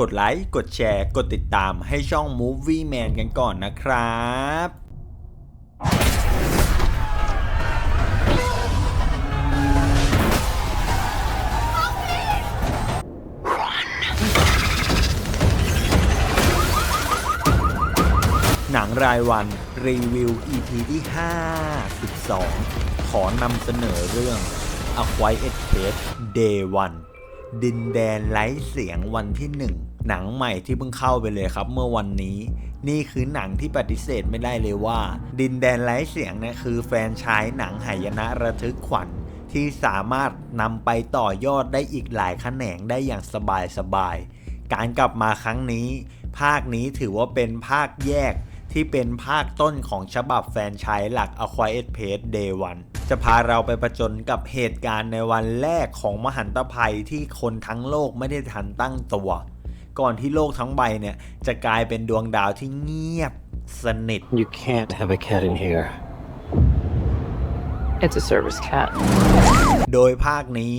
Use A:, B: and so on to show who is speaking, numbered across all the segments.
A: กดไลค์ กดแชร์ กดติดตามให้ช่อง Movie Man กันก่อนนะครับหนังรายวันรีวิว EP ที่ 52 ขอนำเสนอเรื่อง A Quiet Place Day 1 ดินแดนไร้เสียงวันที่ 1 หนังใหม่ที่เพิ่งเข้าไปเลยครับเมื่อวันนี้ นี่คือหนังที่ปฏิเสธไม่ได้เลยว่า ดินแดนไร้เสียงเนี่ยคือแฟนชายหนังหายนะระทึกขวัญที่สามารถนำไปต่อยอดได้อีกหลายแขนงได้อย่างสบายๆการกลับมาครั้งนี้ ภาคนี้ถือว่าเป็นภาคแยก ที่เป็นภาคต้นของฉบับแฟรนไชายหลัก A Quiet Place Day 1 จะพาเราไปประจนกับเหตุการณ์ในวันแรกของมหันตภัยที่คนทั้งโลกไม่ได้ทันตั้งตัว ก่อนที่โลกทั้งใบเนี่ยจะกลายเป็นดวงดาวที่เงียบสนิท
B: You can't have a cat in here.
C: It's a service cat.
A: โดยภาคนี้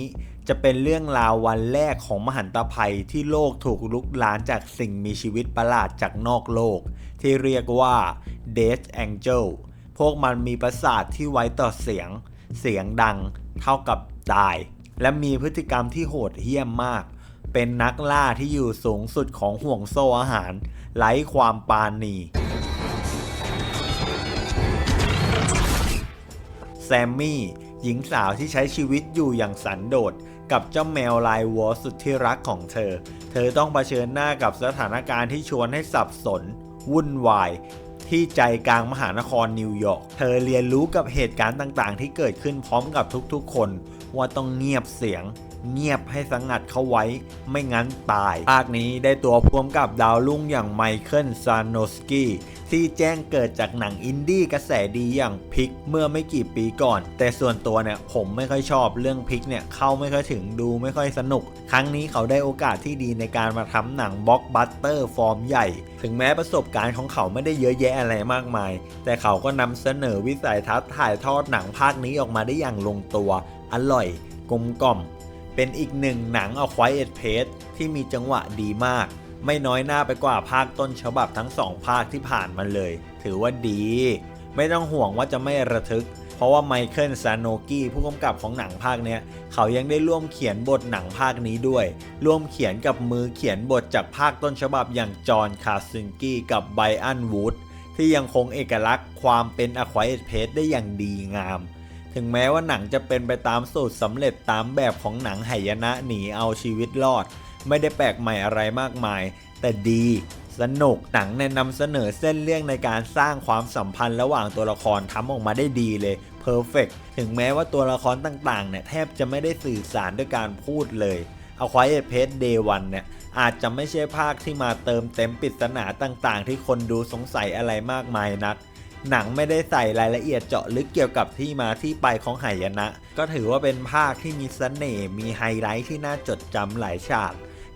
A: จะเป็นเรื่องราววันแรกของมหันตภัยที่โลกถูกลุกลานจากสิ่งมีชีวิตประหลาดจากนอกโลก ที่เรียกว่า Death Angel พวกมันมีประสาทที่ไว้ต่อเสียง เสียงดังเท่ากับตาย และมีพฤติกรรมที่โหดเหี้ยมมาก เป็นนักล่าที่อยู่สูงสุดของห่วงโซ่อาหาร ไร้ความปราณีแซมมี่หญิงสาวที่ใช้ชีวิตอยู่อย่างสันโดษ กับเจ้าแมวลายวอลสุดที่รักของเธอ เธอต้องเผชิญหน้ากับสถานการณ์ที่ชวนให้สับสน วุ่นวาย ที่ใจกลางมหานครนิวยอร์ก เธอเรียนรู้กับเหตุการณ์ต่างๆ ที่เกิดขึ้นพร้อมกับทุกๆ คน ว่าต้องเงียบเสียง เงียบให้สงัดเขาไว้ไม่งั้นตาย ภาคนี้ได้ตัวพ่วงกับดาวรุ่งอย่างไมเคิลซานโนสกี้ที่แจ้งเกิดจากหนังอินดี้กระแสดีอย่างพิกเมื่อไม่กี่ปีก่อน แต่ส่วนตัวเนี่ยผมไม่ค่อยชอบเรื่องพิกเนี่ยเข้าไม่ค่อยถึงดูไม่ค่อยสนุก ครั้งนี้เขาได้โอกาสที่ดีในการมาทำหนังบล็อกบัสเตอร์ฟอร์มใหญ่ ถึงแม้ประสบการณ์ของเขาไม่ได้เยอะแยะอะไรมากมาย แต่เขาก็นำเสนอวิสัยทัศน์ถ่ายทอดหนังภาคนี้ออกมาได้อย่างลงตัว อร่อย กลมกล่อม เป็นอีกหนึ่งหนังเอาควายเอ็ดเพสที่มีจังหวะดีมาก ไม่น้อยหน้าไปกว่าภาคต้นฉบับทั้งสองภาคที่ผ่านมาเลย ถือว่าดี ไม่ต้องห่วงว่าจะไม่ระทึก เพราะว่าไมเคิลซานโนกี้ผู้กำกับของหนังภาคเนี้ยเขายังได้ร่วมเขียนบทหนังภาคนี้ด้วย ร่วมเขียนกับมือเขียนบทจากภาคต้นฉบับอย่างจอห์นคาร์ซินกี้กับไบอันวูดที่ยังคงเอกลักษณ์ความเป็นอควายเพสได้อย่างดีงาม ถึงแม้ว่าหนังจะเป็นไปตามสูตรสำเร็จตามแบบของหนังไหยนะหนีเอาชีวิตรอด ไม่ได้แปลกใหม่อะไรมากมาย แต่ดีสนุกหนังแนะนำเสนอเส้นเรื่องในการสร้างความสัมพันธ์ระหว่างตัวละครทำออกมาได้ดีเลยเพอร์เฟกถึงแม้ว่าตัวละครต่างๆเนี่ยแทบจะไม่ได้สื่อสารด้วยการพูดเลยเอาควายเพจเดวันเนี่ยอาจจะไม่ใช่ภาคที่มาเติมเต็มปริศนาต่างๆ ที่คนดูสงสัยอะไรมากมายนัก หนังไม่ได้ใส่รายละเอียดเจาะลึกเกี่ยวกับที่มาที่ไปของไหายนะ ก็ถือว่าเป็นภาคที่มีเสน่ห์มีไฮไลท์ที่น่าจดจำหลายฉาก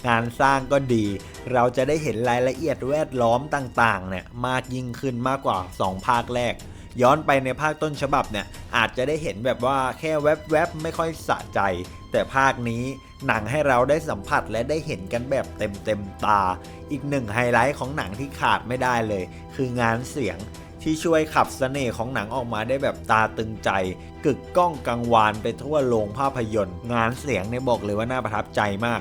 A: งานสร้างก็ดี เราจะได้เห็นรายละเอียดแวดล้อมต่างๆเนี่ยมากยิ่งขึ้นมากกว่า 2 ภาคแรก ย้อนไปในภาคต้นฉบับเนี่ยอาจจะได้เห็นแบบว่าแค่แวบๆไม่ค่อยสะใจ แต่ภาคนี้หนังให้เราได้สัมผัสและได้เห็นกันแบบเต็มๆตา อีกหนึ่งไฮไลท์ของหนังที่ขาดไม่ได้เลย คืองานเสียง ที่ช่วยขับเสน่ห์ของหนังออกมาได้แบบตาตึงใจ กึกก้องกังวานไปทั่วโรงภาพยนตร์ งานเสียงเนี่ยบอกเลยว่าน่าประทับใจมาก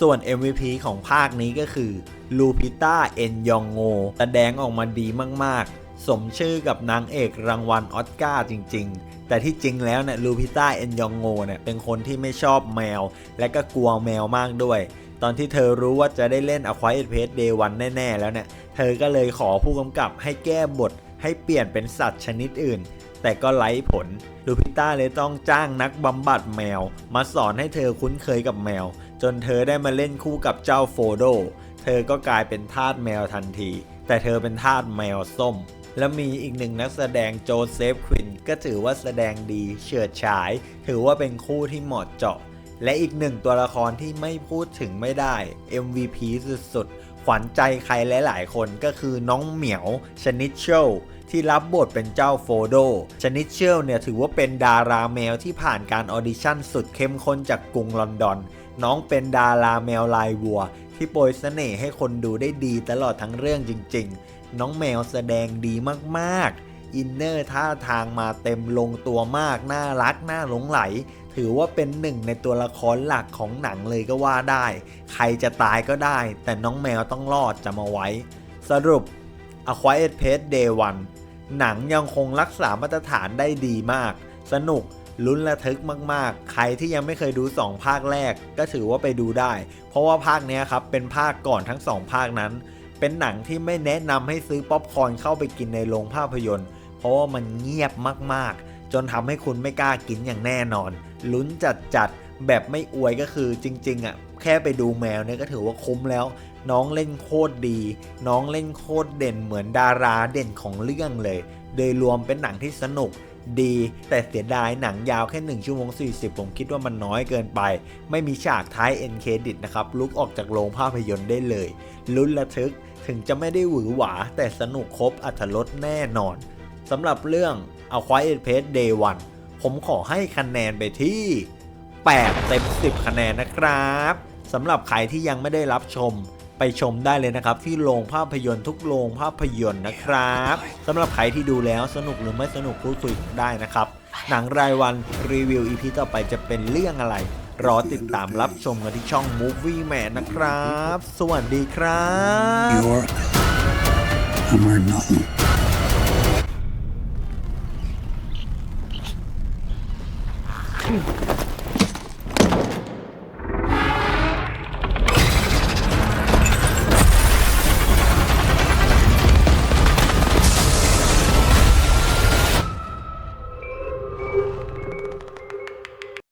A: ส่วน MVP ของภาคนี้ก็คือลูพิต้าเอ็นยองโงแสดงออกมาดีมาก ๆ สมชื่อกับนางเอกรางวัลออสการ์จริง ๆ แต่ที่จริงแล้วเนี่ยลูพิต้าเอ็นยองโงเนี่ยเป็นคนที่ไม่ชอบแมว และก็กลัวแมวมากด้วย ตอนที่เธอรู้ว่าจะได้เล่น A Quiet Place Day 1แน่ ๆ แล้วเนี่ย เธอก็เลยขอผู้กำกับให้แก้บทให้เปลี่ยนเป็นสัตว์ชนิดอื่น แต่ก็ไร้ผล ลูพิต้าเลยต้องจ้างนักบำบัดแมว มาสอนให้เธอคุ้นเคยกับแมว จนเธอได้มาเล่นคู่กับเจ้าโฟโด เธอก็กลายเป็นทาสแมวทันที แต่เธอเป็นทาสแมวส้มและมีอีกหนึ่งนักแสดงโจเซฟควินก็ถือว่าแสดงดีเฉิดฉาย ถือว่าเป็นคู่ที่เหมาะเจาะ และอีกหนึ่งตัวละครที่ไม่พูดถึงไม่ได้ MVP สุดๆ ขวัญใจใครหลายๆคนก็คือน้องเหมียวชนิดโชวที่รับบทเป็นเจ้าโฟโด ชนิดเชลเนี่ยถือว่าเป็นดาราแมวที่ผ่านการออดิชั่นสุดเข้มข้นจากกรุงลอนดอน น้องเป็นดาราแมวลายวัว ที่โปรยเสน่ห์ให้คนดูได้ดีตลอดทั้งเรื่องจริง ๆ น้องแมวแสดงดีมากๆ อินเนอร์ท่าทางมาเต็มลงตัวมาก น่ารัก น่าหลงไหล ถือว่าเป็นหนึ่งในตัวละครหลักของหนังเลยก็ว่าได้ ใครจะตายก็ได้ แต่น้องแมวต้องรอดจะมาไว้ สรุป A Quiet Place Day 1หนังยังคงรักษามาตรฐานได้ดีมาก สนุกลุ้นระทึกมาก ๆ ใครที่ยังไม่เคยดู 2 ภาคแรกก็ถือว่าไปดูได้ เพราะว่าภาคนี้ครับเป็นภาคก่อนทั้ง 2 ภาคนั้น เป็นหนังที่ไม่แนะนำให้ซื้อป๊อปคอร์นเข้าไปกินในโรงภาพยนตร์ เพราะว่ามันเงียบมาก ๆ จนทำให้คุณไม่กล้ากินอย่างแน่นอน ลุ้นจัดๆแบบไม่อวยก็คือจริงๆอะแค่ไปดูแมวเนี่ยก็ถือว่าคุ้มแล้ว น้องเล่นโคตรดี น้องเล่นโคตรเด่นเหมือนดาราเด่นของเรื่องเลย โดยรวมเป็นหนังที่สนุกดี แต่เสียดายหนังยาวแค่ 1 ชั่วโมง 40 ผมคิดว่ามันน้อยเกินไป ไม่มีฉากท้ายเอ็นเครดิตนะครับลุกออกจากโรงภาพยนตร์ได้เลยลุ้นระทึกถึงจะไม่ได้หวือหวา แต่สนุกครบอัธรสแน่นอน สำหรับเรื่อง A Quiet Place Day 1 ผมขอให้คะแนนไปที่ 8 เต็ม 10 คะแนนนะครับสำหรับใครที่ยังไม่ได้รับชมไปชมได้เลยนะครับ ที่โรงภาพยนตร์ทุกโรงภาพยนตร์นะครับสำหรับใครที่ดูแล้วสนุกหรือไม่สนุกพูดคุยได้นะครับ หนังรายวันรีวิวอีพีต่อไปจะเป็นเรื่องอะไร รอติดตามรับชมกันที่ช่อง Movie Man นะครับ สวัสดีครับ
C: You're. I'm nothing. Action!